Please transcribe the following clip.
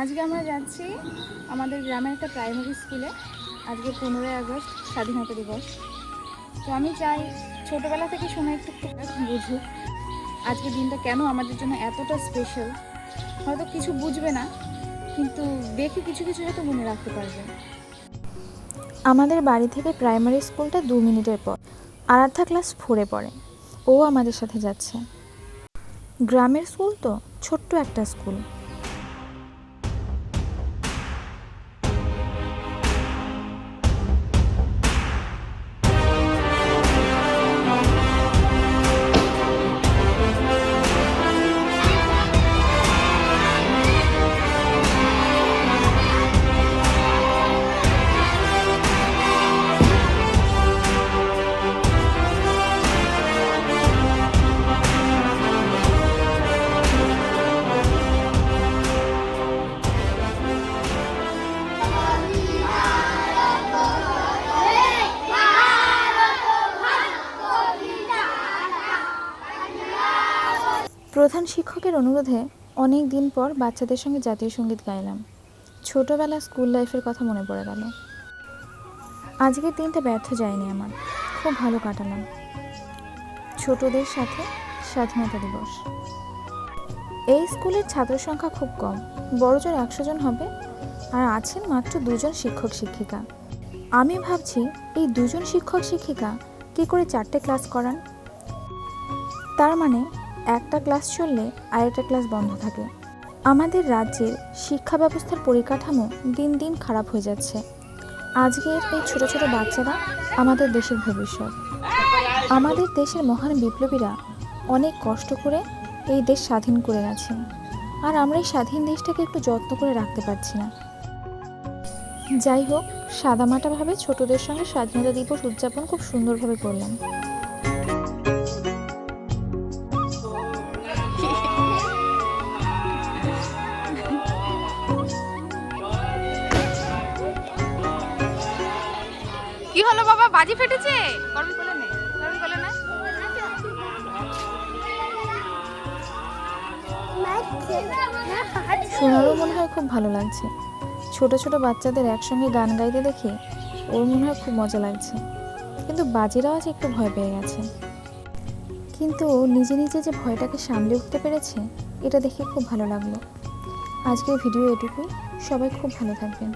আজকে আমরা যাচ্ছি আমাদের গ্রামের একটা প্রাইমারি স্কুলে আজকে পনেরোই আগস্ট, স্বাধীনতা দিবস। তো আমি চাই ছোটোবেলা থেকে সময় একটু বুঝুক, আজকের দিনটা কেন আমাদের জন্য এতটা স্পেশাল হয়তো কিছু বুঝবে না, কিন্তু দেখে কিছু কিছু হয়তো মনে রাখতে পারবে। আমাদের বাড়ি থেকে প্রাইমারি স্কুলটা দু মিনিটের পর আরাধ্যা ক্লাস ফোরে পড়ে। ও আমাদের সাথে যাচ্ছে। গ্রামের স্কুল তো ছোট্ট একটা স্কুল প্রধান শিক্ষকের অনুরোধে অনেক দিন পর বাচ্চাদের সঙ্গে জাতীয় সংগীত গাইলাম। ছোটবেলা স্কুল লাইফের কথা মনে পড়ে গেল। আজকের দিনটা ব্যর্থ যায়নি আমার। খুব ভালো কাটালাম। ছোটদের সাথে স্বাধীনতা দিবস। এই স্কুলের ছাত্র সংখ্যা খুব কম। বড়জোর একশো জন হবে আর আছেন মাত্র দুজন শিক্ষক, শিক্ষিকা। আমি ভাবছি এই দুজন শিক্ষক, শিক্ষিকা কী করে চারটে ক্লাস করান? তার মানে একটা ক্লাস চললে আরেকটা ক্লাস বন্ধ থাকে। আমাদের রাজ্যের শিক্ষা ব্যবস্থার পরিকাঠামো দিন দিন খারাপ হয়ে যাচ্ছে। আজকের এই ছোট ছোট বাচ্চারা আমাদের দেশের ভবিষ্যৎ। আমাদের দেশের মহান বিপ্লবীরা অনেক কষ্ট করে এই দেশ স্বাধীন করে গেছে। আর আমরা এই স্বাধীন দেশটাকে একটু যত্ন করে রাখতে পারছি না। যাই হোক সাদামাটাভাবে ছোটদের সঙ্গে স্বাধীনতা দিবস উদযাপন খুব সুন্দরভাবে করলাম। কি হলো বাবা? বাজি ফেটেছে? কোলে নে। না। সোনারও মনে হয় খুব ভালো লাগছে। ছোট ছোট বাচ্চাদের একসঙ্গে গান গাইতে দেখে ওর মনে হয় খুব মজা লাগছে। কিন্তু বাজিরাও আজ একটু ভয় পেয়ে গেছে। কিন্তু নিজে নিজে যে ভয়টাকে সামলে উঠতে পেরেছে, এটা দেখে খুব ভালো লাগল। আজকের ভিডিও এটুকুই। সবাই খুব ভালো থাকবেন।